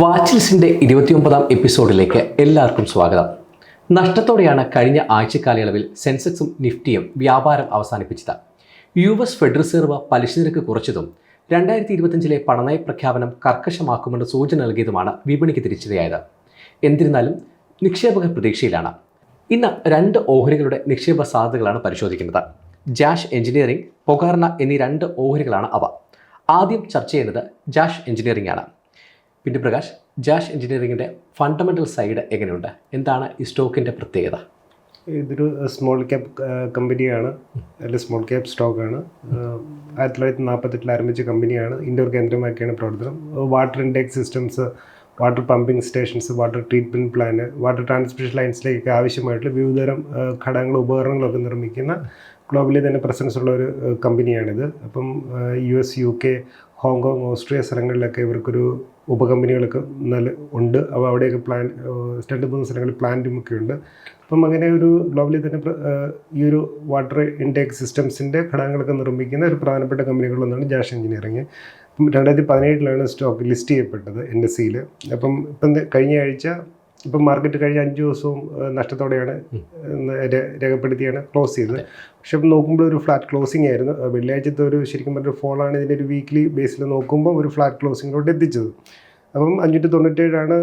വാച്ചിൽസിന്റെ ഇരുപത്തിയൊമ്പതാം എപ്പിസോഡിലേക്ക് എല്ലാവർക്കും സ്വാഗതം. നഷ്ടത്തോടെയാണ് കഴിഞ്ഞ ആഴ്ചക്കാലയളവിൽ സെൻസെക്സും നിഫ്റ്റിയും വ്യാപാരം അവസാനിപ്പിച്ചത്. യു എസ് ഫെഡ് റിസർവ് പലിശ നിരക്ക് കുറച്ചതും രണ്ടായിരത്തി ഇരുപത്തഞ്ചിലെ പണനയ പ്രഖ്യാപനം കർക്കശമാക്കുമെന്ന് സൂചന നൽകിയതുമാണ് വിപണിക്ക് തിരിച്ചടിയായത് എന്നിരുന്നാലും നിക്ഷേപക പ്രതീക്ഷയിലാണ്. ഇന്ന് രണ്ട് ഓഹരികളുടെ നിക്ഷേപ സാധ്യതകളാണ് പരിശോധിക്കുന്നത്. ജാഷ് എഞ്ചിനീയറിംഗ് പൊകാർണ എന്നീ രണ്ട് ഓഹരികളാണ് അവ. ആദ്യം ചർച്ച ചെയ്യുന്നത് ജാഷ് എഞ്ചിനീയറിംഗ് ആണ് പിന്നെ പ്രകാശ് ജാഷ് എഞ്ചിനീയറിങ്ങിന്റെ ഫണ്ടമെന്റൽ സൈഡ് എങ്ങനെയുണ്ട്? എന്താണ് ഈ സ്റ്റോക്കിന്റെ പ്രത്യേകത? ഇതൊരു സ്മോൾ ക്യാപ് കമ്പനിയാണ് അല്ലെങ്കിൽ സ്മോൾ ക്യാപ് സ്റ്റോക്കാണ് ആയിരത്തി തൊള്ളായിരത്തി നാൽപ്പത്തെട്ടിൽ ആരംഭിച്ച കമ്പനിയാണ് ഇൻഡോർ കേന്ദ്രമാക്കിയാണ് പ്രവർത്തനം. Water intake systems water pumping stations water treatment plant water transmission ലൈൻസിലേക്കൊക്കെ ആവശ്യമായിട്ടുള്ള വിവിധതരം ഘടകങ്ങളും ഉപകരണങ്ങളൊക്കെ നിർമ്മിക്കുന്ന ഗ്ലോബലി തന്നെ പ്രസൻസ് ഉള്ള ഒരു കമ്പനിയാണിത് അപ്പം U S U K Hong Kong Austria സ്ഥലങ്ങളിലൊക്കെ ഇവർക്കൊരു ഉപകമ്പനികളൊക്കെ നല്ല ഉണ്ട്. അപ്പോൾ അവിടെയൊക്കെ പ്ലാൻ രണ്ട് മൂന്ന് സ്ഥലങ്ങളിൽ പ്ലാന്റും ഒക്കെ ഉണ്ട്. അപ്പം അങ്ങനെ ഒരു ഗ്ലോബലി തന്നെ ഈ ഒരു വാട്ടർ ഇൻടേക്ക് സിസ്റ്റംസിന്റെ ഘടകങ്ങളൊക്കെ നിർമ്മിക്കുന്ന ഒരു പ്രധാനപ്പെട്ട കമ്പനികളൊന്നാണ് ജാഷ് എഞ്ചിനീയറിങ് അപ്പം രണ്ടായിരത്തി പതിനേഴിലാണ് സ്റ്റോക്ക് ലിസ്റ്റ് ചെയ്യപ്പെട്ടത് എൻ എസ് സിയിൽ അപ്പം ഇപ്പം കഴിഞ്ഞ ആഴ്ച ഇപ്പം മാർക്കറ്റ് കഴിഞ്ഞ അഞ്ച് ദിവസവും നഷ്ടത്തോടെയാണ് രേഖപ്പെടുത്തിയാണ് ക്ലോസ് ചെയ്തത്. പക്ഷെ നോക്കുമ്പോൾ ഒരു ഫ്ലാറ്റ് ക്ലോസിംഗ് ആയിരുന്നു. വെള്ളിയാഴ്ചത്തെ ഒരു ശരിക്കും പറഞ്ഞ ഫോളാണ് ഇതിന്റെ ഒരു വീക്ക്ലി ബേസിൽ നോക്കുമ്പോൾ ഒരു ഫ്ലാറ്റ് ക്ലോസിങ്ങിലോട്ട് എത്തിച്ചത്. അപ്പം അഞ്ഞൂറ്റി തൊണ്ണൂറ്റേഴാണ്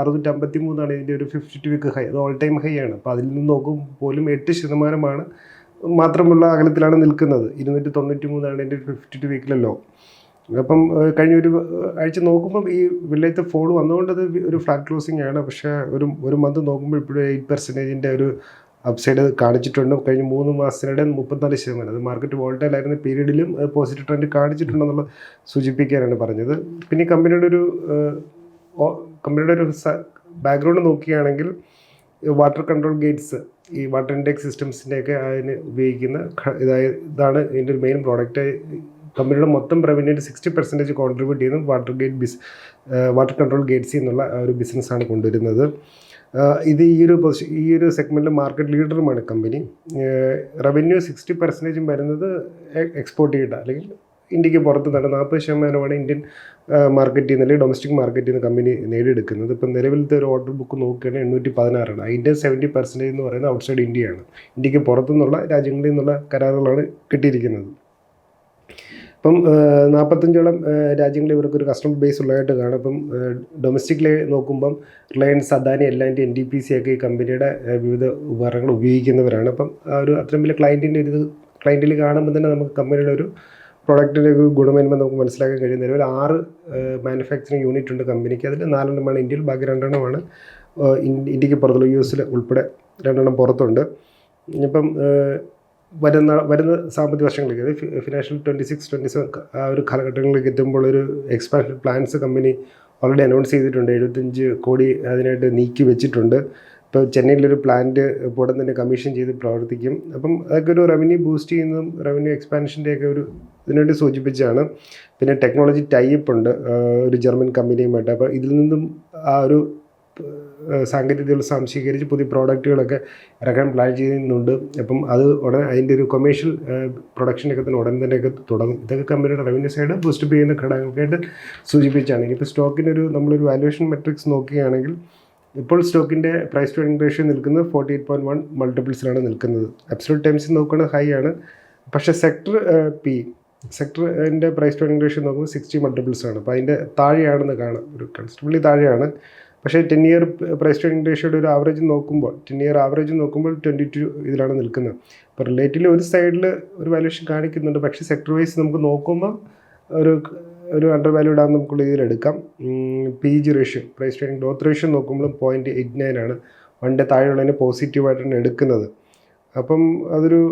അറുന്നൂറ്റി അമ്പത്തി മൂന്നാണ് ഇതിന്റെ ഒരു ഫിഫ്റ്റി ടു വീക്ക് ഹൈ അത് ഓൾ ടൈം ഹൈ ആണ്. അപ്പോൾ അതിൽ നിന്ന് നോക്കുമ്പോൾ പോലും എട്ട് ശതമാനമാണ് മാത്രമുള്ള അകലത്തിലാണ് നിൽക്കുന്നത്. ഇരുന്നൂറ്റി തൊണ്ണൂറ്റി മൂന്നാണ് ഇതിന്റെ ഫിഫ്റ്റി ടു വീക്കിലെ ലോ അപ്പം കഴിഞ്ഞ ഒരു ആഴ്ച നോക്കുമ്പോൾ ഈ വെള്ളിയത്തെ ഫോൾ വന്നുകൊണ്ട് അത് ഒരു ഫ്ലാറ്റ് ക്ലോസിംഗ് ആണ്. പക്ഷേ ഒരു ഒരു മന്ത് നോക്കുമ്പോൾ ഇപ്പോഴും എയ്റ്റ് പെർസെന്റേജിന്റെ ഒരു അപ്സൈഡ് കാണിച്ചിട്ടുണ്ട്. കഴിഞ്ഞ മൂന്ന് മാസത്തിനിടെ മുപ്പത്തിനാല് ശതമാനം. അത് മാർക്കറ്റ് വോൾട്ടൈൽ ആയിരുന്ന പീരീഡിലും പോസിറ്റീവ് ട്രെൻഡ് കാണിച്ചിട്ടുണ്ടെന്നുള്ള സൂചിപ്പിക്കാനാണ് പറഞ്ഞത്. പിന്നെ കമ്പനിയുടെ ഒരു കമ്പനിയുടെ ഒരു ബാക്ക്ഗ്രൗണ്ട് നോക്കുകയാണെങ്കിൽ വാട്ടർ കൺട്രോൾ ഗേറ്റ്സ് ഈ വാട്ടർ ഇൻടേക്ക് സിസ്റ്റംസിന്റെയൊക്കെ അതിന് ഉപയോഗിക്കുന്ന ഇതായ ഇതാണ് ഇതിന്റെ ഒരു മെയിൻ പ്രോഡക്റ്റ് കമ്പനിയുടെ മൊത്തം റവന്യൂന്റെ സിക്സ്റ്റി പെർസെന്റേജ് കോൺട്രിബ്യൂട്ട് ചെയ്യുന്നത് വാട്ടർ ഗേറ്റ് ബിസ് വാട്ടർ കൺട്രോൾ ഗേറ്റ്സ് എന്നുള്ള ഒരു ബിസിനസ്സാണ് കൊണ്ടുവരുന്നത്. ഇത് ഈ ഒരു ഈ ഒരു സെഗ്മെന്റിൽ മാർക്കറ്റ് ലീഡറുമാണ് കമ്പനി റവന്യൂ സിക്സ്റ്റി പെർസെന്റേജും വരുന്നത് എക്സ്പോർട്ട് ചെയ്ത അല്ലെങ്കിൽ ഇന്ത്യയ്ക്ക് പുറത്ത് നിന്ന് നാൽപ്പത് ശതമാനമാണ് ഇന്ത്യൻ മാർക്കറ്റിൽ നിന്ന് അല്ലെങ്കിൽ ഡൊമസ്റ്റിക് മാർക്കറ്റിൽ നിന്ന് കമ്പനി നേടിയെടുക്കുന്നത്. ഇപ്പം നിലവിലത്തെ ഒരു ഓർഡർ ബുക്ക് നോക്കുകയാണെങ്കിൽ എണ്ണൂറ്റി പതിനാറാണ് അതിന്റെ സെവന്റി പെർസെന്റേജ് എന്ന് പറയുന്നത് ഔട്ട്സൈഡ് ഇന്ത്യയാണ് ഇന്ത്യയ്ക്ക് പുറത്തുനിന്നുള്ള രാജ്യങ്ങളിൽ നിന്നുള്ള കരാറുകളാണ് കിട്ടിയിരിക്കുന്നത്. ഇപ്പം നാൽപ്പത്തഞ്ചോളം രാജ്യങ്ങളിൽ ഇവർക്കൊരു കസ്റ്റമർ ബേസ് ഉള്ളതായിട്ട് കാണും. ഇപ്പം ഡൊമസ്റ്റിക്കിലെ നോക്കുമ്പം റിലയൻസ് അദാനി എല്ലാന്റെ എൻ ഡി പി സി ഒക്കെ ഈ കമ്പനിയുടെ വിവിധ ഉപകരണങ്ങൾ ഉപയോഗിക്കുന്നവരാണ്. അപ്പം ആ ഒരു അത്രയും വലിയ ക്ലയന്റിന്റെ ഒരു ക്ലയന്റിൽ കാണുമ്പോൾ തന്നെ നമുക്ക് കമ്പനിയുടെ ഒരു പ്രൊഡക്റ്റിന്റെ ഒരു ഗുണമേന്മ നമുക്ക് മനസ്സിലാക്കാൻ കഴിയുന്ന ഒരു ആറ് മാനുഫാക്ചറിങ് യൂണിറ്റ് ഉണ്ട് കമ്പനിക്ക് അതിൽ നാലെണ്ണമാണ് ഇന്ത്യയിൽ ബാക്കി രണ്ടെണ്ണമാണ് ഇന്ത്യയ്ക്ക് പുറത്തുള്ള യു എസിൽ ഉൾപ്പെടെ രണ്ടെണ്ണം പുറത്തുണ്ട്. ഏഹ്, വരുന്ന വരുന്ന സാമ്പത്തിക വർഷങ്ങളിലേക്ക് financial twenty six twenty seven ആ ഒരു കാലഘട്ടങ്ങളിലേക്ക് എത്തുമ്പോൾ ഒരു expansion plans company already announce ചെയ്തിട്ടുണ്ട്. എഴുപത്തഞ്ച് കോടി അതിനായിട്ട് നീക്കി വെച്ചിട്ടുണ്ട്. ഇപ്പോൾ ചെന്നൈയിലൊരു പ്ലാന്റ് ഉടൻ തന്നെ കമ്മീഷൻ ചെയ്ത് പ്രവർത്തിക്കും. അപ്പം അതൊക്കെ ഒരു റവന്യൂ ബൂസ്റ്റ് ചെയ്യുന്നതും റവന്യൂ എക്സ്പാൻഷന്റെയൊക്കെ ഒരു ഇതിനുവേണ്ടി സൂചിപ്പിച്ചാണ് പിന്നെ ടെക്നോളജി ടൈപ്പ് ഉണ്ട് ഒരു ജർമ്മൻ കമ്പനിയുമായിട്ട് അപ്പോൾ ഇതിൽ നിന്നും ആ ഒരു സാങ്കേതികതകൾ സംശീകരിച്ച് പുതിയ പ്രോഡക്റ്റുകളൊക്കെ ഇറക്കാൻ പ്ലാൻ ചെയ്യുന്നുണ്ട്. അപ്പം അത് ഉടൻ അതിന്റെ ഒരു കൊമേഴ്ഷ്യൽ പ്രൊഡക്ഷനൊക്കെ തന്നെ ഉടൻ തന്നെയൊക്കെ തുടങ്ങും. ഇതൊക്കെ കമ്പനിയുടെ റവന്യൂ സൈഡ് ബൂസ്റ്റപ്പ് ചെയ്യുന്ന ഘടകങ്ങൾക്കായിട്ട് സൂചിപ്പിച്ചാണ്. ഇനിയിപ്പോൾ സ്റ്റോക്കിന്റെ ഒരു നമ്മളൊരു വാല്യുവേഷൻ മെട്രിക്സ് നോക്കുകയാണെങ്കിൽ ഇപ്പോൾ സ്റ്റോക്കിന്റെ പ്രൈസ് ടു എർണിംഗ് റേഷ്യോ നിൽക്കുന്നത് ഫോർട്ടി എയ്റ്റ് പോയിന്റ് വൺ മൾട്ടിപ്പിൾസിലാണ് നിൽക്കുന്നത്. അബ്സോൾട്ട് ടൈംസിൽ നോക്കുകയാണെങ്കിൽ ഹൈ ആണ്. പക്ഷേ സെക്ടർ പി സെക്ടറിന്റെ പ്രൈസ് ടു എർണിംഗ് റേഷ്യോ നോക്കുമ്പോൾ സിക്സ്റ്റി മൾട്ടിപ്പിൾസ് ആണ് അപ്പോൾ അതിന്റെ താഴെയാണെന്ന് കാണാം. ഒരു കൺസ്റ്റബിളി താഴെയാണ്. പക്ഷേ ten year price to earning റേഷ്യോയുടെ ഒരു ആവറേജ് നോക്കുമ്പോൾ ടെൻ ഇയർ ആവറേജ് നോക്കുമ്പോൾ ട്വന്റി ടു ഇതിലാണ് നിൽക്കുന്നത്. അപ്പോൾ റിലേറ്റീവ്ലി ഒരു സൈഡിൽ ഒരു വാല്യൂഷൻ കാണിക്കുന്നുണ്ട്. പക്ഷേ സെക്ടർ വൈസ് നമുക്ക് നോക്കുമ്പോൾ ഒരു ഒരു അണ്ടർ വാല്യൂഡ് ആണെന്ന് നമുക്കുള്ള ഇതിൽ എടുക്കാം. P G ratio price to growth ratio നോക്കുമ്പോൾ പോയിന്റ് എയ്റ്റ് നയൻ ആണ്. വണ്ടി താഴെയുള്ളതിനെ പോസിറ്റീവായിട്ടാണ് എടുക്കുന്നത്. അപ്പം അതൊരു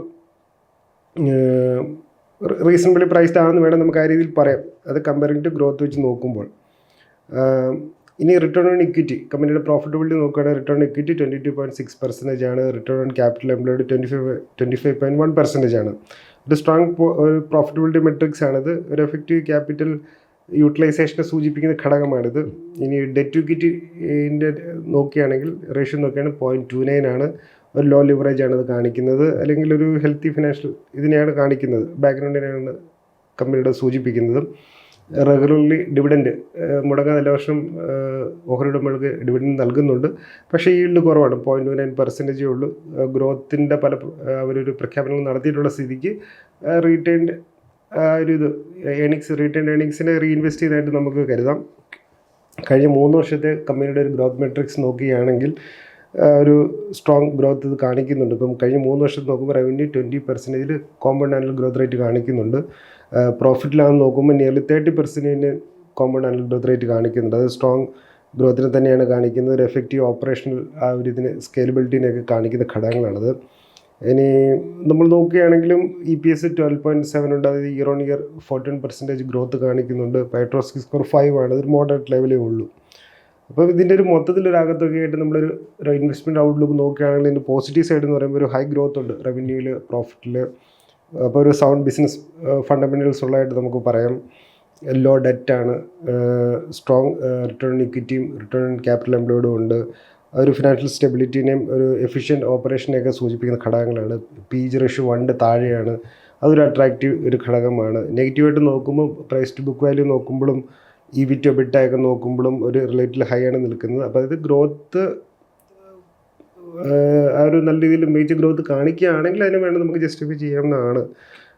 റീസണബിളി പ്രൈസ്ഡ് ആണെന്ന് വേണം നമുക്ക് ആ രീതിയിൽ പറയാം അത് കമ്പയറിംഗ് ടു ഗ്രോത്ത് വെച്ച് നോക്കുമ്പോൾ. ഇനി റിട്ടേൺ ഓൺ ഇക്വിറ്റി കമ്പനിയുടെ പ്രോഫിറ്റബിലിറ്റി നോക്കുകയാണെങ്കിൽ return on equity twenty two point six percentage ആണ് return on capital employed twenty five twenty five point one percentage ആണ് ഒരു സ്ട്രോങ് ഒരു പ്രോഫിറ്റബിലിറ്റി മെട്രിക്സ് ആണിത് ഒരു എഫക്റ്റീവ് ക്യാപിറ്റൽ യൂട്ടിലൈസേഷനെ സൂചിപ്പിക്കുന്ന ഘടകമാണിത് ഇനി ഡെറ്റ് ഇക്വിറ്റിന്റെ നോക്കുകയാണെങ്കിൽ റേഷ്യോ നോക്കുകയാണെങ്കിൽ പോയിന്റ് ടു നയൻ ആണ്. ഒരു ലോ ലിവറേജ് ആണ് ഇത് കാണിക്കുന്നത്. അല്ലെങ്കിൽ ഒരു ഹെൽത്തി ഫിനാൻഷ്യൽ ഇതിനെയാണ് കാണിക്കുന്നത്. ബാക്ക്ഗ്രൗണ്ടിനെയാണ് കമ്പനിയുടെ സൂചിപ്പിക്കുന്നത്. Regularly dividend. മുടങ്ങാതെ എല്ലാ വർഷം ഓഹരി ഉടമകൾക്ക് ഡിവിഡൻഡ് നൽകുന്നുണ്ട്. പക്ഷേ ഈൽഡ് കുറവാണ് പോയിന്റ് നയൻ പെർസെന്റേജേ ഉള്ളൂ. ഗ്രോത്തിന്റെ പല അവരൊരു പ്രഖ്യാപനങ്ങൾ നടത്തിയിട്ടുള്ള സ്ഥിതിക്ക് റീറ്റേൺഡ് ഒരു ഇത് ഏണിങ്സ് റീറ്റൈൻഡ് ഏണിങ്സിനെ റീഇൻവെസ്റ്റ് ചെയ്തായിട്ട് നമുക്ക് കരുതാം. കഴിഞ്ഞ മൂന്ന് വർഷത്തെ കമ്പനിയുടെ ഒരു ഗ്രോത്ത് മെട്രിക്സ് നോക്കുകയാണെങ്കിൽ ഒരു സ്ട്രോങ് ഗ്രോത്ത് ഇത് കാണിക്കുന്നുണ്ട്. ഇപ്പം കഴിഞ്ഞ മൂന്ന് വർഷം നോക്കുമ്പോൾ റവന്യൂ ട്വന്റി പെർസെന്റേജിൽ കോമ്പൗണ്ട് ആനുവൽ ഗ്രോത്ത് റേറ്റ് കാണിക്കുന്നുണ്ട്. പ്രോഫിറ്റിലാണെന്ന് നോക്കുമ്പോൾ നിയർലി തേർട്ടി പെർസെന്റേജിന് കോമ്പൗണ്ട് ആനുവൽ ഗ്രോത്ത് റേറ്റ് കാണിക്കുന്നുണ്ട്. അത് സ്ട്രോങ് ഗ്രോത്തിനെ തന്നെയാണ് കാണിക്കുന്നത്. ഒരു എഫക്റ്റീവ് ഓപ്പറേഷണൽ ആ ഒരു ഇതിന് സ്കേലബിലിറ്റിനെയൊക്കെ കാണിക്കുന്ന ഘടകങ്ങളാണത്. ഇനി നമ്മൾ നോക്കുകയാണെങ്കിലും E P S twelve point seven ഉണ്ട്. അതായത് year on year fourteen percentage growth കാണിക്കുന്നുണ്ട്. പൈട്രോസ്കി സ്കോർ ഫൈവ് ആണ്. അതൊരു മോഡറേറ്റ് ലെവലേ ഉള്ളൂ. അപ്പോൾ ഇതിന്റെ ഒരു മൊത്തത്തിലൊരു ആകത്തൊക്കെയായിട്ട് നമ്മളൊരു ഒരു ഇൻവെസ്റ്റ്മെന്റ് ഔട്ട്ലുക്ക് നോക്കുകയാണെങ്കിൽ ഇതിന്റെ പോസിറ്റീവ് സൈഡ് എന്ന് പറയുമ്പോൾ ഒരു ഹൈ ഗ്രോത്ത് ഉണ്ട്. റവന്യൂവിൽ പ്രോഫിറ്റിൽ അപ്പോൾ ഒരു സൗണ്ട് ബിസിനസ് ഫണ്ടമെന്റൽസ് ഉള്ളതായിട്ട് നമുക്ക് പറയാം. ലോ ഡെറ്റാണ് സ്ട്രോങ് റിട്ടേൺ ഇക്വിറ്റിയും റിട്ടേൺ ക്യാപിറ്റൽ എംപ്ലോയിഡും ഉണ്ട്. ഒരു ഫിനാൻഷ്യൽ സ്റ്റെബിലിറ്റിനെയും ഒരു എഫിഷ്യന്റ് ഓപ്പറേഷനെയൊക്കെ സൂചിപ്പിക്കുന്ന ഘടകങ്ങളാണ്. പി ജി റേഷ്യോ വണ്ട് താഴെയാണ്. അതൊരു അട്രാക്റ്റീവ് ഒരു ഘടകമാണ്. നെഗറ്റീവായിട്ട് നോക്കുമ്പോൾ പ്രൈസ് ടു ബുക്ക് വാല്യൂ നോക്കുമ്പോഴും ഇ വി ടു ബിറ്റായൊക്കെ നോക്കുമ്പോഴും ഒരു റിലേറ്റീവ് ഹൈ ആണ് നിൽക്കുന്നത്. അപ്പോൾ അതായത് ഗ്രോത്ത് ആ ഒരു നല്ല രീതിയിൽ മേജർ ഗ്രോത്ത് കാണിക്കുകയാണെങ്കിൽ അതിന് വേണം നമുക്ക് ജസ്റ്റിഫൈ ചെയ്യാവുന്നതാണ്.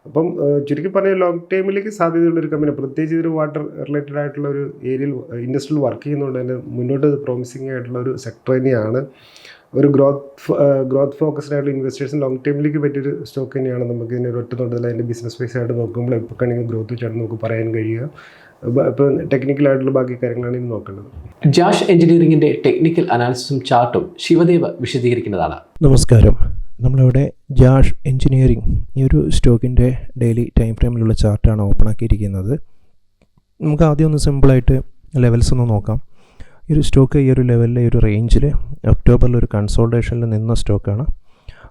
അപ്പം ചുരുക്കി പറഞ്ഞാൽ ലോങ് ടൈമിലേക്ക് സാധ്യതയുള്ളൊരു കമ്പനി പ്രത്യേകിച്ച് ഇതൊരു വാട്ടർ റിലേറ്റഡ് ആയിട്ടുള്ള ഒരു ഏരിയയിൽ ഇൻഡസ്ട്രിയിൽ വർക്ക് ചെയ്യുന്നതുകൊണ്ട് തന്നെ മുന്നോട്ട് പ്രോമിസിങ് ആയിട്ടുള്ള ഒരു സെക്ടർ തന്നെയാണ്. ഒരു ഗ്രോത്ത് ഗ്രോത്ത് ഫോക്കസ്ഡ് ആയിട്ടുള്ള ഇൻവെസ്റ്റേഴ്സിന് ലോങ് ടൈമിലേക്ക് പറ്റിയൊരു സ്റ്റോക്ക് തന്നെയാണ് നമുക്ക് ഇതിനൊരു ഒരു ഒറ്റ തൊണ്ടതിൽ അതിന്റെ ബിസിനസ് വൈസ് ആയിട്ട് നോക്കുമ്പോൾ എപ്പോൾ കണെങ്കിൽ ഗ്രോത്ത് വെച്ചാണ് നമുക്ക് പറയാൻ കഴിയുക. ഇപ്പോൾ ടെക്നിക്കലായിട്ടുള്ള ബാക്കി കാര്യങ്ങളാണ് ഇനി നോക്കേണ്ടത്. ജാഷ് എഞ്ചിനീയറിംഗിന്റെ ടെക്നിക്കൽ അനാലിസിസും ചാർട്ടും ശിവദേവ് വിശദീകരിക്കുന്നതാണ്. നമസ്കാരം. നമ്മളിവിടെ ജാഷ് എഞ്ചിനീയറിംഗ് ഈ ഒരു സ്റ്റോക്കിന്റെ ഡെയിലി ടൈം ഫ്രെയിമിലുള്ള ചാർട്ടാണ് ഓപ്പൺ ആക്കിയിരിക്കുന്നത്. നമുക്ക് ആദ്യം ഒന്ന് സിമ്പിളായിട്ട് ലെവൽസ് ഒന്ന് നോക്കാം. ഈ ഒരു സ്റ്റോക്ക് ഈ ഒരു ലെവലിലെ ഈ ഒരു റേഞ്ചിൽ ഒക്ടോബറിൽ ഒരു കൺസോൾട്ടേഷനിൽ നിന്ന സ്റ്റോക്കാണ്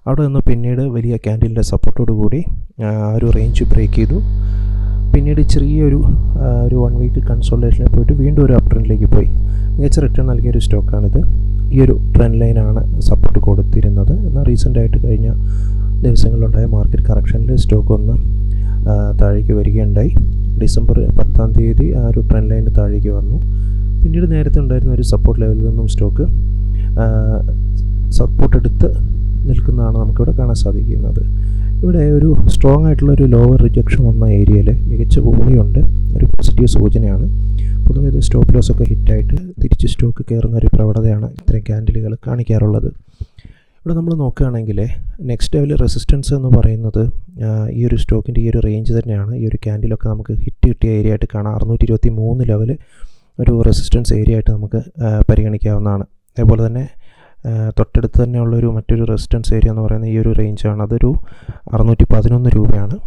അവിടെ നിന്ന് പിന്നീട് വലിയ ക്യാൻഡിലിന്റെ സപ്പോർട്ടോട് കൂടി ആ ഒരു റേഞ്ച് ബ്രേക്ക് ചെയ്തു. പിന്നീട് ചെറിയൊരു ഒരു വൺ വീക്ക് കൺസോൾട്ടേഷനിൽ പോയിട്ട് വീണ്ടും ഒരു അപ് ട്രെൻഡിലേക്ക് പോയി. മികച്ച റിട്ടേൺ നൽകിയ ഒരു സ്റ്റോക്കാണിത് ഈ ഒരു ട്രെൻഡ് ലൈനാണ് സപ്പോർട്ട് കൊടുത്തിരുന്നത്. എന്നാൽ റീസെന്റായിട്ട് കഴിഞ്ഞ ദിവസങ്ങളിലുണ്ടായ മാർക്കറ്റ് കറക്ഷനിൽ സ്റ്റോക്ക് ഒന്ന് താഴേക്ക് വരികയുണ്ടായി. ഡിസംബർ പത്താം തീയതി ആ ഒരു ട്രെൻഡ് ലൈന് താഴേക്ക് വന്നു. പിന്നീട് നേരത്തെ ഉണ്ടായിരുന്ന ഒരു സപ്പോർട്ട് ലെവലിൽ നിന്നും സ്റ്റോക്ക് സപ്പോർട്ട് എടുത്ത് നിൽക്കുന്നതാണ് നമുക്കിവിടെ കാണാൻ സാധിക്കുന്നത്. ഇവിടെ ഒരു സ്ട്രോങ് ആയിട്ടുള്ള ഒരു ലോവർ റിജക്ഷൻ വന്ന ഏരിയയിൽ മികച്ച ഭൂമിയുണ്ട്. ഒരു പോസിറ്റീവ് സൂചനയാണ്. പൊതുവെ ഇത് സ്റ്റോപ്പ് ലോസ് ഒക്കെ ഹിറ്റായിട്ട് തിരിച്ച് സ്റ്റോക്ക് കയറുന്ന ഒരു പ്രവണതയാണ് ഇത്തരം ക്യാൻഡിലുകൾ കാണിക്കാറുള്ളത്. ഇവിടെ നമ്മൾ നോക്കുകയാണെങ്കിൽ നെക്സ്റ്റ് ലെവൽ റെസിസ്റ്റൻസ് എന്ന് പറയുന്നത് ഈ ഒരു സ്റ്റോക്കിന്റെ ഈ ഒരു റേഞ്ച് തന്നെയാണ്. ഈ ഒരു ക്യാൻഡിലൊക്കെ നമുക്ക് ഹിറ്റ് കിട്ടിയ ഏരിയ ആയിട്ട് കാണാം. അറുന്നൂറ്റി ഇരുപത്തി മൂന്ന് ലെവൽ ഒരു റെസിസ്റ്റൻസ് ഏരിയ ആയിട്ട് നമുക്ക് പരിഗണിക്കാവുന്നതാണ്. അതേപോലെ തന്നെ തൊട്ടടുത്ത് തന്നെയുള്ളൊരു മറ്റൊരു റെസിഡൻസ് ഏരിയ എന്ന് പറയുന്ന ഈ ഒരു റേഞ്ചാണ് അതൊരു അറുന്നൂറ്റി പതിനൊന്ന് രൂപയാണ്.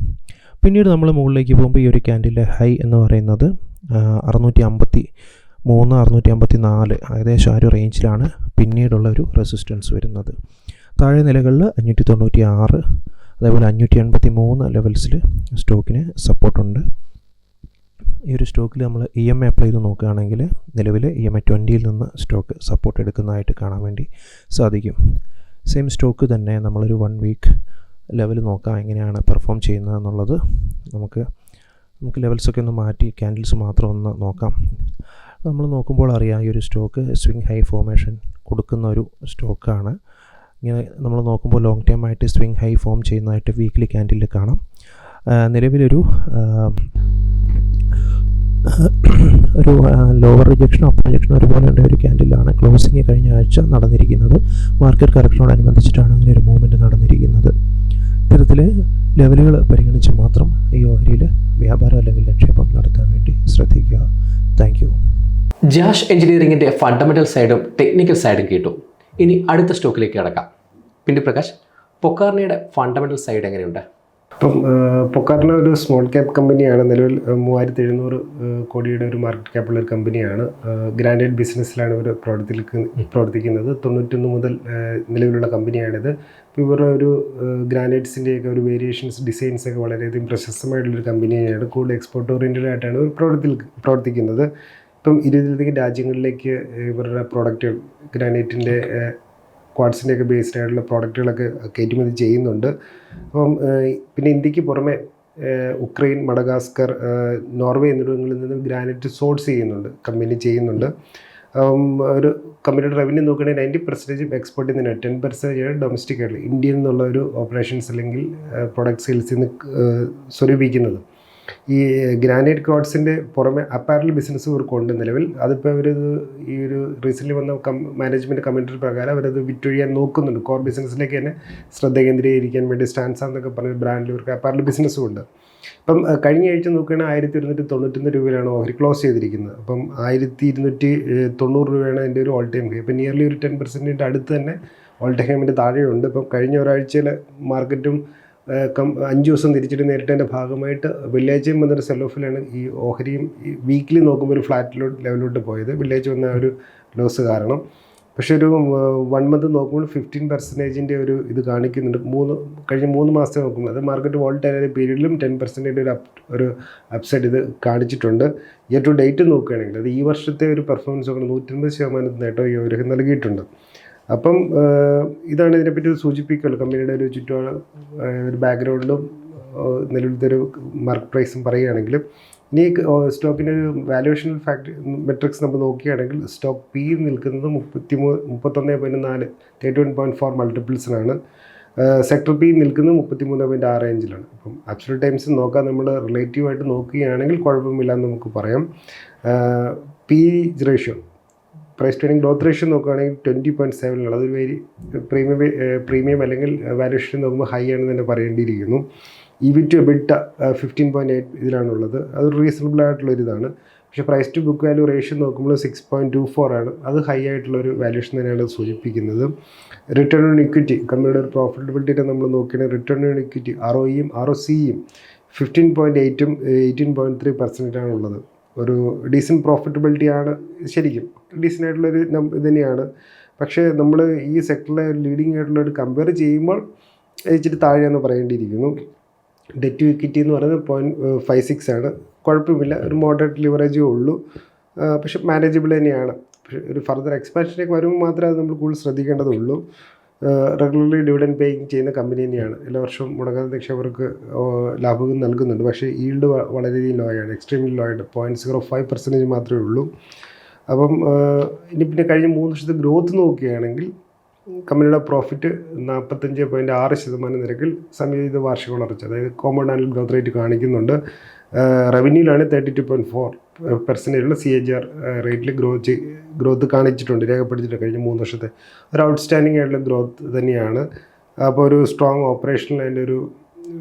പിന്നീട് നമ്മൾ മുകളിലേക്ക് പോകുമ്പോൾ ഈ ഒരു ക്യാൻഡിലെ ഹൈ എന്ന് പറയുന്നത് അറുന്നൂറ്റി അമ്പത്തി മൂന്ന് അറുന്നൂറ്റി അമ്പത്തി നാല് ഏകദേശം ആ ഒരു റേഞ്ചിലാണ് പിന്നീടുള്ള ഒരു റെസിസ്റ്റൻസ് വരുന്നത്. താഴെ നിലകളിൽ അഞ്ഞൂറ്റി തൊണ്ണൂറ്റി ആറ് അതേപോലെ അഞ്ഞൂറ്റി എൺപത്തി മൂന്ന് ലെവൽസിൽ സ്റ്റോക്കിന് സപ്പോർട്ടുണ്ട് ഈ ഒരു സ്റ്റോക്കിൽ നമ്മൾ ഇ എം ഐ അപ്ലൈ ചെയ്ത് നോക്കുകയാണെങ്കിൽ നിലവിൽ ഇ എം ഐ ട്വന്റിയിൽ നിന്ന് സ്റ്റോക്ക് സപ്പോർട്ട് എടുക്കുന്നതായിട്ട് കാണാൻ വേണ്ടി സാധിക്കും. സെയിം സ്റ്റോക്ക് തന്നെ നമ്മളൊരു വൺ വീക്ക് ലെവൽ നോക്കാം എങ്ങനെയാണ് പെർഫോം ചെയ്യുന്നത് എന്നുള്ളത്. നമുക്ക് നമുക്ക് ലെവൽസൊക്കെ ഒന്ന് മാറ്റി ക്യാൻഡിൽസ് മാത്രം ഒന്ന് നോക്കാം. നമ്മൾ നോക്കുമ്പോൾ അറിയാം ഈ ഒരു സ്റ്റോക്ക് സ്വിങ് ഹൈ ഫോമേഷൻ കൊടുക്കുന്ന ഒരു സ്റ്റോക്കാണ് ഇങ്ങനെ നമ്മൾ നോക്കുമ്പോൾ ലോങ് ടൈം ആയിട്ട് സ്വിങ് ഹൈ ഫോം ചെയ്യുന്നതായിട്ട് വീക്ക്ലി ക്യാൻഡിലിൽ കാണാം. നിലവിലൊരു ഒരു ലോവർ റിജക്ഷനും അപ്പർ റിജക്ഷനും ഒരുപോലെ ഉണ്ട് ഒരു ക്യാൻഡിലാണ് ക്ലോസിങ് കഴിഞ്ഞ ആഴ്ച നടന്നിരിക്കുന്നത്. മാർക്കറ്റ് കറക്ഷനോടനുബന്ധിച്ചിട്ടാണ് അങ്ങനെ ഒരു മൂവ്മെന്റ് നടന്നിരിക്കുന്നത്. ഇത്തരത്തിൽ ലെവലുകൾ പരിഗണിച്ച് മാത്രം ഈ ഓഹരിയിൽ വ്യാപാരം അല്ലെങ്കിൽ നിക്ഷേപം നടത്താൻ വേണ്ടി ശ്രദ്ധിക്കുക. താങ്ക് യു ജാഷ് എഞ്ചിനീയറിംഗിന്റെ ഫണ്ടമെന്റൽ സൈഡും ടെക്നിക്കൽ സൈഡും കേട്ടു. ഇനി അടുത്ത സ്റ്റോക്കിലേക്ക് കിടക്കാം. പിന്നെ പ്രകാശ് പൊക്കാർണയുടെ ഫണ്ടമെന്റൽ സൈഡ് എങ്ങനെയുണ്ട്? ഇപ്പം പൊക്കാറ്റിലെ ഒരു സ്മോൾ ക്യാപ് കമ്പനിയാണ് നിലവിൽ മൂവായിരത്തി എഴുന്നൂറ് കോടിയുടെ ഒരു മാർക്കറ്റ് ക്യാപ്പുള്ള ഒരു കമ്പനിയാണ് ഗ്രാൻഡഡ് ബിസിനസ്സിലാണ് ഇവർ പ്രവർത്തിക്ക് പ്രവർത്തിക്കുന്നത്. തൊണ്ണൂറ്റൊന്ന് മുതൽ നിലവിലുള്ള കമ്പനിയാണിത് ഇപ്പോൾ ഇവരുടെ ഒരു ഗ്രാനൈറ്റ്സിന്റെയൊക്കെ ഒരു വേരിയേഷൻസ് ഡിസൈൻസ് ഒക്കെ വളരെയധികം പ്രശസ്തമായിട്ടുള്ളൊരു കമ്പനിയാണ് കൂടുതൽ എക്സ്പോർട്ട് ഓറിയന്റഡ് ആയിട്ടാണ് ഇവർ പ്രവർത്തി പ്രവർത്തിക്കുന്നത്. ഇപ്പം ഇരുപതിലധികം രാജ്യങ്ങളിലേക്ക് ഇവരുടെ പ്രോഡക്റ്റുകൾ ഗ്രാനൈറ്റിന്റെ ക്വാഡ്സിന്റെ ഒക്കെ ബേസ്ഡ് ആയിട്ടുള്ള പ്രോഡക്റ്റുകളൊക്കെ കയറ്റുമതി ചെയ്യുന്നുണ്ട്. അപ്പം പിന്നെ ഇന്ത്യയ്ക്ക് പുറമെ ഉക്രൈൻ മഡഗാസ്കർ നോർവേ എന്നിവിടങ്ങളിൽ നിന്ന് ഗ്രാനൈറ്റ് സോഴ്സ് ചെയ്യുന്നുണ്ട് കമ്പനി ചെയ്യുന്നുണ്ട്. ഒരു കമ്പനിയുടെ റവന്യൂ നോക്കുകയാണെങ്കിൽ നയന്റി പെർസെന്റേജ് എക്സ്പോർട്ട് ചെയ്യുന്നതിന് ടെൻ പെർസെന്റേജ് ഡൊമസ്റ്റിക് ആയിട്ടുള്ള ഇന്ത്യയിൽ നിന്നുള്ള ഒരു ഓപ്പറേഷൻസ് അല്ലെങ്കിൽ പ്രോഡക്റ്റ് സെയിൽസിൽ നിന്ന് സ്വരൂപിക്കുന്നത്. ഈ ഗ്രാനൈറ്റ് ക്രോഡ്സിന്റെ പുറമെ അപ്പാരൽ ബിസിനസ് ഇവർക്കുണ്ട് നിലവിൽ. അതിപ്പോൾ അവരത് ഈ ഒരു റീസെന്റ്ലി വന്ന കം മാനേജ്മെന്റ് കമ്മിറ്റി പ്രകാരം അവരത് വിറ്റൊഴിയാൻ നോക്കുന്നുണ്ട്. കോർ ബിസിനസ്സിലേക്ക് തന്നെ ശ്രദ്ധ കേന്ദ്രീകരിക്കാൻ വേണ്ടി സ്റ്റാൻസ് എന്നൊക്കെ പറഞ്ഞ ബ്രാൻഡിൽ ഇവർക്ക് അപ്പാരൽ ബിസിനസ്സും ഉണ്ട്. അപ്പം കഴിഞ്ഞ ആഴ്ച നോക്കുകയാണെങ്കിൽ ആയിരത്തി ഇരുന്നൂറ്റി തൊണ്ണൂറ്റൊന്ന് രൂപയിലാണ് ഓഹരി ക്ലോസ് ചെയ്തിരിക്കുന്നത്. അപ്പം ആയിരത്തി ഇരുന്നൂറ്റി തൊണ്ണൂറ് രൂപയാണ് അതിന്റെ ഒരു ഓൾ ടൈം ഹൈ ഇപ്പം നിയർലി ഒരു ടെൻ പെർസെന്റിന്റെ അടുത്ത് തന്നെ ഓൾ ടൈം ഹൈമിന്റെ താഴെയുണ്ട്. ഇപ്പം കഴിഞ്ഞ ഒരാഴ്ചയിലെ മാർക്കറ്റും കം അഞ്ച് ദിവസം തിരിച്ചിട്ട് നേരിട്ടതിന്റെ ഭാഗമായിട്ട് വെള്ളിയാഴ്ചയും വന്നൊരു സെൽ ഓഫിലാണ് ഈ ഓഹരിയും ഈ വീക്കിലി നോക്കുമ്പോൾ ഒരു ഫ്ലാറ്റിലോട്ട് ലെവലിലോട്ട് പോയത്. വെള്ളിയാഴ്ച വന്ന ഒരു ലോസ് കാരണം. പക്ഷേ ഒരു വൺ മന്ത് നോക്കുമ്പോൾ ഫിഫ്റ്റീൻ പെർസെന്റേജിന്റെ ഒരു ഇത് കാണിക്കുന്നുണ്ട്. മൂന്ന് കഴിഞ്ഞ മൂന്ന് മാസത്തെ നോക്കുമ്പോൾ. അത് മാർക്കറ്റ് വോൾട്ടായ പീരീഡിലും ടെൻ പെർസെന്റേജ് ഒരു അപ് ഒരു അപ്സൈഡ് ഇത് കാണിച്ചിട്ടുണ്ട്. ഇയർ ടു ഡേറ്റ് നോക്കുകയാണെങ്കിൽ അത് ഈ വർഷത്തെ ഒരു പെർഫോമൻസ് നോക്കണം. നൂറ്റൻപത് ശതമാനം നേട്ടം ഈ ഒരു നൽകിയിട്ടുണ്ട്. അപ്പം ഇതാണ് ഇതിനെപ്പറ്റി ഒരു സൂചിപ്പിക്കുള്ളൂ കമ്പനിയുടെ ഒരു ചുറ്റുപാട് ഒരു ബാക്ക്ഗ്രൗണ്ടിലും നിലവിലത്തെ ഒരു മാർക്ക് പ്രൈസും പറയുകയാണെങ്കിലും ഇനി സ്റ്റോക്കിന്റെ ഒരു വാലുവേഷൻ ഫാക്ടർ മെട്രിക്സ് നമ്മൾ നോക്കുകയാണെങ്കിൽ സ്റ്റോക്ക് പി നിൽക്കുന്നത് മുപ്പത്തി മൂ മുപ്പത്തൊന്ന് പോയിന്റ് നാല് തേർട്ടി വൺ പോയിന്റ് ഫോർ മൾട്ടിപ്പിൾസിനാണ് സെക്ടർ പി നിൽക്കുന്നത് മുപ്പത്തി മൂന്ന് പോയിന്റ് ആറ് റേഞ്ചിലാണ് അപ്പം അബ്സൊല്യൂട്ട് ടൈംസ് നോക്കാൻ നമ്മൾ റിലേറ്റീവായിട്ട് നോക്കുകയാണെങ്കിൽ കുഴപ്പമില്ല എന്ന് നമുക്ക് പറയാം. P ratio price training growth ratio നോക്കുകയാണെങ്കിൽ ട്വന്റി പോയിന്റ് സെവനിലാണ് അതൊരു വെരി പ്രീമിയം പ്രീമിയം അല്ലെങ്കിൽ വാല്യൂഷൻ നോക്കുമ്പോൾ ഹൈ ആണെന്ന് തന്നെ പറയേണ്ടിയിരിക്കുന്നു. E V to EBITDA fifteen point eight ഇതിലാണുള്ളത്. അതൊരു റീസണബിൾ ആയിട്ടുള്ള ഒരു ഇതാണ്. പക്ഷേ price to book value ratio നോക്കുമ്പോൾ സിക്സ് പോയിന്റ് ടു ഫോർ ആണ്. അത് ഹൈ ആയിട്ടുള്ള ഒരു വാല്യൂഷൻ തന്നെയാണ് സൂചിപ്പിക്കുന്നത്. റിട്ടേൺ ഓൺ ഇക്വിറ്റി കമ്പനിയുടെ ഒരു പ്രോഫിറ്റബിലിറ്റിയുടെ നമ്മൾ നോക്കുകയാണെങ്കിൽ return on equity R O ഇയും R O സിയും ഫിഫ്റ്റീൻ പോയിന്റ് എയ്റ്റും എയ്റ്റീൻ പോയിന്റ് ത്രീ പെർസെന്റാണുള്ളത് ഒരു ഡീസന്റ് പ്രോഫിറ്റബിലിറ്റിയാണ് ശരിക്കും. ഡീസന്റ് ആയിട്ടുള്ളൊരു ഇത് തന്നെയാണ്. പക്ഷേ നമ്മൾ ഈ സെക്ടറിലെ ലീഡിങ് ആയിട്ടുള്ളൊരു കമ്പയർ ചെയ്യുമ്പോൾ ഇച്ചിരി താഴെയെന്ന് പറയേണ്ടിയിരിക്കുന്നു. ഡെറ്റ് ടു ഇക്വിറ്റി എന്ന് പറയുന്നത് പോയിന്റ് ഫൈവ് സിക്സ് ആണ്. കുഴപ്പമില്ല ഒരു മോഡറേറ്റ് ലിവറേജേ ഉള്ളൂ. പക്ഷെ മാനേജബിൾ തന്നെയാണ്. പക്ഷേ ഒരു ഫർദർ എക്സ്പാൻഷനിലേക്ക് വരുമ്പോൾ മാത്രമേ അത് നമ്മൾ കൂടുതൽ ശ്രദ്ധിക്കേണ്ടതുള്ളൂ. റെഗുലർലി ഡിവിഡൻ പേയിങ് ചെയ്യുന്ന കമ്പനി തന്നെയാണ്. എല്ലാ വർഷവും മുടങ്ങാതെ നിക്ഷേപകർക്ക് ലാഭവും ലാഭം നൽകുന്നുണ്ട്. പക്ഷേ ഈൽഡ് വളരെയധികം ലോ ആണ്. എക്സ്ട്രീംലി ലോ ആണ്. പോയിന്റ് സീറോ ഫൈവ് പെർസെന്റേജ് മാത്രമേ ഉള്ളൂ. അപ്പം ഇനി പിന്നെ കഴിഞ്ഞ മൂന്ന് വർഷത്തെ ഗ്രോത്ത് നോക്കുകയാണെങ്കിൽ കമ്പനിയുടെ പ്രോഫിറ്റ് നാൽപ്പത്തഞ്ച് പോയിന്റ് ആറ് ശതമാനം നിരക്കിൽ സംയോജിത വാർഷിക വളർച്ച അതായത് കോമ്പൗണ്ട് ആനുവൽ ഗ്രോത്ത് റേറ്റ് കാണിക്കുന്നുണ്ട്. റവന്യൂലാണ് തേർട്ടി ടു പോയിന്റ് ഫോർ പെർസെന്റേജുള്ള സി എച്ച് ആർ റേറ്റിൽ ഗ്രോത്ത് ഗ്രോത്ത് കാണിച്ചിട്ടുണ്ട് രേഖപ്പെടുത്തിയിട്ടുണ്ട് കഴിഞ്ഞ മൂന്ന് വർഷത്തെ. ഒരു ഔട്ട്സ്റ്റാൻഡിംഗ് ആയിട്ടുള്ള ഗ്രോത്ത് തന്നെയാണ്. അപ്പോൾ ഒരു സ്ട്രോങ് ഓപ്പറേഷണൽ അതിന്റെ ഒരു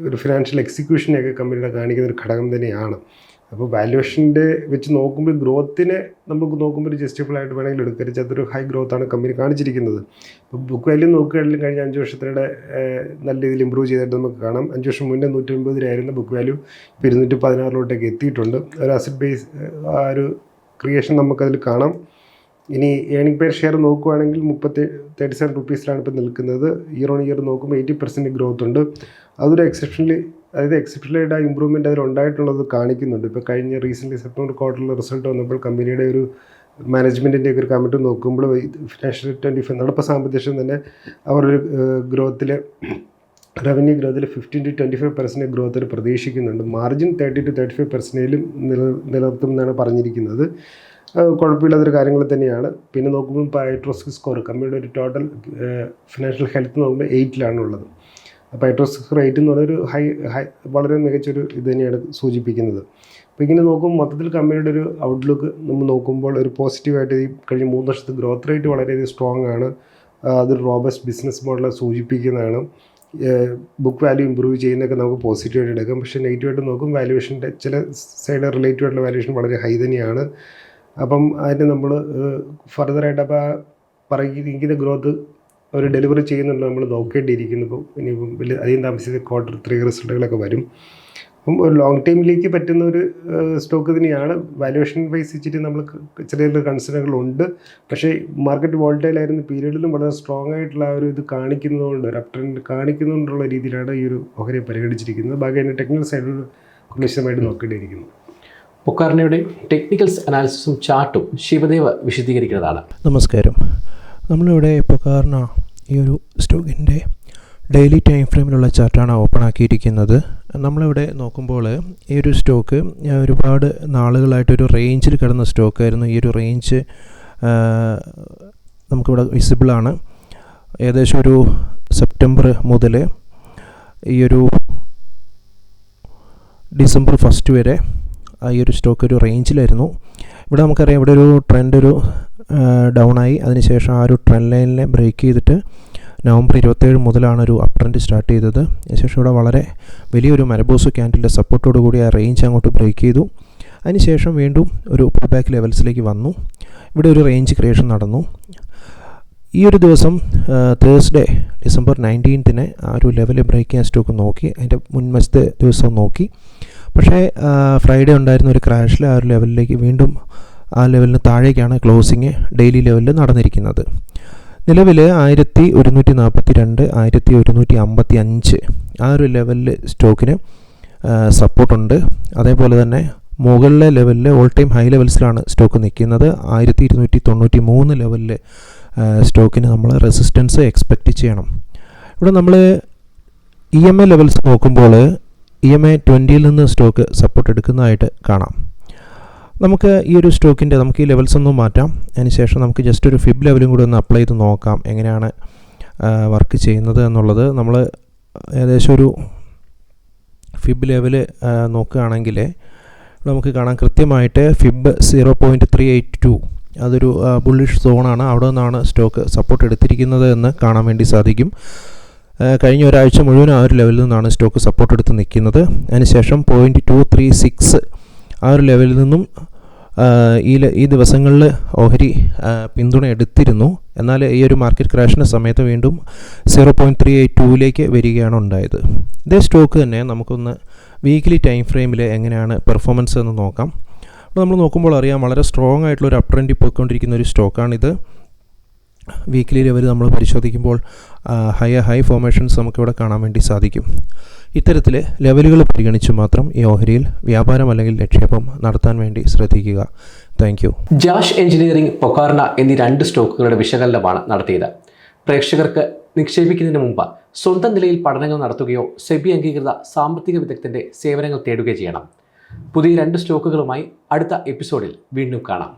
ഒരു ഫിനാൻഷ്യൽ എക്സിക്യൂഷനെയൊക്കെ കമ്പനിയുടെ കാണിക്കുന്ന ഒരു ഘടകം തന്നെയാണ്. അപ്പോൾ വാല്യുവേഷന്റെ വെച്ച് നോക്കുമ്പോൾ ഗ്രോത്തിനെ നമുക്ക് നോക്കുമ്പോൾ ഒരു ജസ്റ്റിഫിൾ ആയിട്ട് വേണമെങ്കിൽ എടുക്കരുത് അതൊരു ഹൈ ഗ്രോത്ത് ആണ് കമ്പനി കാണിച്ചിരിക്കുന്നത്. ഇപ്പോൾ ബുക്ക് വാല്യൂ നോക്കുകയാണെങ്കിലും കഴിഞ്ഞ അഞ്ച് വർഷത്തിനിടെ നല്ല രീതിയിൽ ഇമ്പ്രൂവ് ചെയ്തിട്ട് നമുക്ക് കാണാം. അഞ്ച് വർഷം മുന്നേ നൂറ്റമ്പത് രൂപയായിരുന്ന ബുക്ക് വാല്യൂ ഇപ്പോൾ ഇരുന്നൂറ്റി പതിനാറിലോട്ടേക്ക് എത്തിയിട്ടുണ്ട്. ഒരു അസറ്റ് ബേസ് ആ ഒരു ക്രിയേഷൻ നമുക്കതിൽ കാണാം. ഇനി ഏണിംഗ് പേർ ഷെയർ നോക്കുവാണെങ്കിൽ മുപ്പത്തി തേർട്ടി സെവൻ റുപ്പീസിലാണ് ഇപ്പോൾ നിൽക്കുന്നത്. ഇയർ ഓൺ ഇയർ നോക്കുമ്പോൾ എയ്റ്റി പെർസെന്റ് ഗ്രോത്ത് ഉണ്ട്. അതൊരു എക്സെപ്ഷണലി അതായത് എക്സെപ്ഷണലായിട്ട് ആ ഇമ്പ്രൂവ്മെന്റ് അതിൽ ഉണ്ടായിട്ടുള്ളത് കാണിക്കുന്നുണ്ട്. ഇപ്പോൾ കഴിഞ്ഞ റീസെന്റ്ലി സെപ്റ്റംബർ ക്വാർട്ടറിൽ റിസൾട്ട് വന്നപ്പോൾ കമ്പനിയുടെ ഒരു മാനേജ്മെന്റിന്റെ ഒക്കെ ഒരു കമ്മിറ്റി നോക്കുമ്പോൾ ഫിനാൻഷ്യൽ ട്വന്റി ഫൈവ് നടപ്പ് സാമ്പത്തിക തന്നെ അവർ ഒരു ഗ്രോത്തിൽ revenue ഗ്രോത്തിൽ fifteen to twenty five percent ഗ്രോത്തിൽ പ്രതീക്ഷിക്കുന്നുണ്ട്. Margin thirty to thirty five പെർസെന്റേജിലും നില നിലനിർത്തുമെന്നാണ് പറഞ്ഞിരിക്കുന്നത്. കുഴപ്പമില്ലാത്തൊരു കാര്യങ്ങൾ തന്നെയാണ്. പിന്നെ നോക്കുമ്പോൾ ഇപ്പോൾ ഹൈഡ്രോസ്കി സ്കോർ കമ്പനിയുടെ ഒരു ടോട്ടൽ ഫിനാൻഷ്യൽ ഹെൽത്ത് നോക്കുമ്പോൾ എയ്റ്റിലാണ് ഐട്രോസ്ക് റേറ്റ് എന്ന് പറയുന്ന ഒരു ഹൈ ഹൈ വളരെ മികച്ചൊരു ഇത് തന്നെയാണ് സൂചിപ്പിക്കുന്നത്. അപ്പോൾ ഇങ്ങനെ നോക്കുമ്പോൾ മൊത്തത്തിൽ കമ്പനിയുടെ ഒരു ഔട്ട്ലുക്ക് നമ്മൾ നോക്കുമ്പോൾ ഒരു പോസിറ്റീവായിട്ട് ഈ കഴിഞ്ഞ മൂന്ന് വർഷത്തെ ഗ്രോത്ത് റേറ്റ് വളരെയധികം സ്ട്രോങ് ആണ്. അതൊരു റോബസ്റ്റ് ബിസിനസ് മോഡൽ സൂചിപ്പിക്കുന്നതാണ്. ബുക്ക് വാല്യൂ ഇമ്പ്രൂവ് ചെയ്യുന്നതൊക്കെ നമുക്ക് പോസിറ്റീവായിട്ട് എടുക്കാം. പക്ഷേ നെഗറ്റീവായിട്ട് നോക്കും വാല്യുവേഷന്റെ ചില സൈഡ് റിലേറ്റീവ് ആയിട്ടുള്ള വാല്യുവേഷൻ വളരെ ഹൈ തന്നെയാണ്. അപ്പം അതിന് നമ്മൾ ഫർദറായിട്ട് അപ്പോൾ പറയുന്ന ഗ്രോത്ത് അവർ ഡെലിവറി ചെയ്യുന്നുണ്ട് നമ്മൾ നോക്കേണ്ടിയിരിക്കുന്നു. ഇപ്പം ഇനിയിപ്പം വലിയ അധികം താമസിച്ച് ക്വാർട്ടർ ത്രീ റിസൾട്ടുകളൊക്കെ വരും. അപ്പം ഒരു ലോങ് ടൈമിലേക്ക് പറ്റുന്ന ഒരു സ്റ്റോക്ക് തന്നെയാണ് വാലുവേഷൻ വൈസ് ഇച്ചിരി നമ്മൾ ചെറിയ ചെറിയ കൺസേണുകളുണ്ട് പക്ഷേ മാർക്കറ്റ് വോൾട്ടൈൽ ആയിരുന്ന പീരീഡിലും വളരെ സ്ട്രോങ് ആയിട്ടുള്ള ആ ഒരു ഇത് കാണിക്കുന്നതുകൊണ്ട് ഒരു അപ് ട്രെൻഡ് കാണിക്കുന്നതുകൊണ്ടുള്ള രീതിയിലാണ് ഈ ഒരു ഓഹരിയെ പരിഗണിച്ചിരിക്കുന്നത്. ബാക്കി അതിന്റെ ടെക്നിക്കൽ സൈഡിൽ വിശദമായിട്ട് നോക്കേണ്ടിയിരിക്കുന്നു. പൊക്കാറിനയുടെ ടെക്നിക്കൽസ് അനാലിസിസും ചാർട്ടും ശിവദേവ വിശദീകരിക്കുന്നതാണ്. നമസ്കാരം. നമ്മളിവിടെ ഇപ്പോൾ കാരണം ഈ ഒരു സ്റ്റോക്കിന്റെ ഡെയിലി ടൈം ഫ്രെയിമിലുള്ള ചാർട്ടാണ് ഓപ്പൺ ആക്കിയിരിക്കുന്നത് നമ്മളിവിടെ നോക്കുമ്പോൾ ഈ ഒരു സ്റ്റോക്ക് ഒരുപാട് നാളുകളായിട്ടൊരു റേഞ്ചിൽ കിടന്ന സ്റ്റോക്കായിരുന്നു. ഈ ഒരു റേഞ്ച് നമുക്കിവിടെ വിസിബിളാണ്. ഏകദേശം ഒരു സെപ്റ്റംബർ മുതൽ ഈ ഒരു ഡിസംബർ ഫസ്റ്റ് വരെ ഈ ഒരു സ്റ്റോക്ക് ഒരു റേഞ്ചിലായിരുന്നു. ഇവിടെ നമുക്കറിയാം ഇവിടെ ഒരു ട്രെൻഡ് ഒരു ഡൗൺ ആയി അതിനുശേഷം ആ ഒരു ട്രെൻഡ് ലൈനിനെ ബ്രേക്ക് ചെയ്തിട്ട് നവംബർ ഇരുപത്തേഴ് മുതലാണ് ഒരു അപ് ട്രെൻഡ് സ്റ്റാർട്ട് ചെയ്തത്. അതിനുശേഷം ഇവിടെ വളരെ വലിയൊരു മരബോസ് ക്യാൻഡിലിന്റെ സപ്പോർട്ടോട് കൂടി ആ റേഞ്ച് അങ്ങോട്ട് ബ്രേക്ക് ചെയ്തു. അതിനുശേഷം വീണ്ടും ഒരു പുൾ ബാക്ക് ലെവൽസിലേക്ക് വന്നു. ഇവിടെ ഒരു റേഞ്ച് ക്രിയേഷൻ നടന്നു. ഈ ഒരു ദിവസം തേഴ്സ്ഡേ ഡിസംബർ നയന്റീൻത്തിന് ആ ഒരു ലെവൽ ബ്രേക്ക് ചെയ്യാൻ സ്റ്റോക്ക് നോക്കി. അതിന്റെ മുൻവശത്തെ ദിവസം നോക്കി. പക്ഷേ ഫ്രൈഡേ ഉണ്ടായിരുന്ന ഒരു ക്രാഷിൽ ആ ഒരു ലെവലിലേക്ക് വീണ്ടും ആ ലെവലിന് താഴേക്കാണ് ക്ലോസിങ് ഡെയിലി ലെവലിൽ നടന്നിരിക്കുന്നത്. നിലവിൽ ആയിരത്തി ഒരുന്നൂറ്റി നാൽപ്പത്തി രണ്ട് ആയിരത്തി ഒരുന്നൂറ്റി അമ്പത്തി അഞ്ച് ആ ഒരു ലെവലിൽ സ്റ്റോക്കിന് സപ്പോർട്ടുണ്ട്. അതേപോലെ തന്നെ മുകളിലെ ലെവലിൽ ഓൾ ടൈം ഹൈ ലെവൽസിലാണ് സ്റ്റോക്ക് നിൽക്കുന്നത്. ആയിരത്തി ഇരുന്നൂറ്റി തൊണ്ണൂറ്റി മൂന്ന് ലെവലിൽ സ്റ്റോക്കിന് നമ്മൾ റെസിസ്റ്റൻസ് എക്സ്പെക്റ്റ് ചെയ്യണം. ഇവിടെ നമ്മൾ ഇ എം എ ലെവൽസ് നോക്കുമ്പോൾ ഇ എം എ ട്വന്റിയിൽ നിന്ന് സ്റ്റോക്ക് സപ്പോർട്ട് എടുക്കുന്നതായിട്ട് കാണാം. നമുക്ക് ഈ ഒരു സ്റ്റോക്കിന്റെ നമുക്ക് ഈ ലെവൽസ് ഒന്നും മാറ്റാം. അതിനുശേഷം നമുക്ക് ജസ്റ്റ് ഒരു ഫിബ് ലെവലും കൂടി ഒന്ന് അപ്ലൈ ചെയ്ത് നോക്കാം. എങ്ങനെയാണ് വർക്ക് ചെയ്യുന്നത് എന്നുള്ളത്. നമ്മൾ ഏകദേശം ഒരു ഫിബ് ലെവൽ നോക്കുകയാണെങ്കിൽ നമുക്ക് കാണാം കൃത്യമായിട്ട് fib zero point three eight two അതൊരു ബുള്ളിഷ് സോണാണ് അവിടെ നിന്നാണ് സ്റ്റോക്ക് സപ്പോർട്ട് എടുത്തിരിക്കുന്നത് എന്ന് കാണാൻ വേണ്ടി സാധിക്കും. കഴിഞ്ഞ ഒരാഴ്ച മുഴുവൻ ആ ഒരു ലെവലിൽ നിന്നാണ് സ്റ്റോക്ക് സപ്പോർട്ട് എടുത്ത് നിൽക്കുന്നത്. അതിനുശേഷം പോയിന്റ് ടു ത്രീ സിക്സ് ആ ഒരു ലെവലിൽ നിന്നും ഈ ഈ ദിവസങ്ങളിൽ ഓഹരി പിന്തുണ എടുത്തിരുന്നു. എന്നാൽ ഈ ഒരു മാർക്കറ്റ് ക്രാഷിന്റെ സമയത്ത് വീണ്ടും സീറോ പോയിന്റ് ത്രീ എയ്റ്റ് ടൂവിലേക്ക് വരികയാണ് ഉണ്ടായത്. ഇതേ സ്റ്റോക്ക് തന്നെ നമുക്കൊന്ന് വീക്ക്ലി ടൈം ഫ്രെയിമിൽ എങ്ങനെയാണ് പെർഫോമൻസ് എന്ന് നോക്കാം. നമ്മൾ നോക്കുമ്പോൾ അറിയാം വളരെ സ്ട്രോങ് ആയിട്ടുള്ള ഒരു അപ് പോയിക്കൊണ്ടിരിക്കുന്ന ഒരു സ്റ്റോക്കാണിത് വീക്ക്ലി ലെവൽ നമ്മൾ പരിശോധിക്കുമ്പോൾ ഹയർ ഹൈ ഫോർമേഷൻസ് നമുക്കിവിടെ കാണാൻ വേണ്ടി സാധിക്കും. ഇത്തരത്തിലെ ലെവലുകൾ പരിഗണിച്ച് മാത്രം ഈ ഓഹരിയിൽ വ്യാപാരം അല്ലെങ്കിൽ നിക്ഷേപം നടത്താൻ വേണ്ടി ശ്രദ്ധിക്കുക. Thank you Jash Engineering Pokarna എന്നീ രണ്ട് സ്റ്റോക്കുകളുടെ വിശകലനമാണ് നടത്തിയത്. പ്രേക്ഷകർക്ക് നിക്ഷേപിക്കുന്നതിന് മുമ്പ് സ്വന്തം നിലയിൽ പഠനങ്ങൾ നടത്തുകയോ സെബി അംഗീകൃത സാമ്പത്തിക വിദഗ്ധന്റെ സേവനങ്ങൾ തേടുകയോ ചെയ്യണം. പുതിയ രണ്ട് സ്റ്റോക്കുകളുമായി അടുത്ത എപ്പിസോഡിൽ വീണ്ടും കാണാം.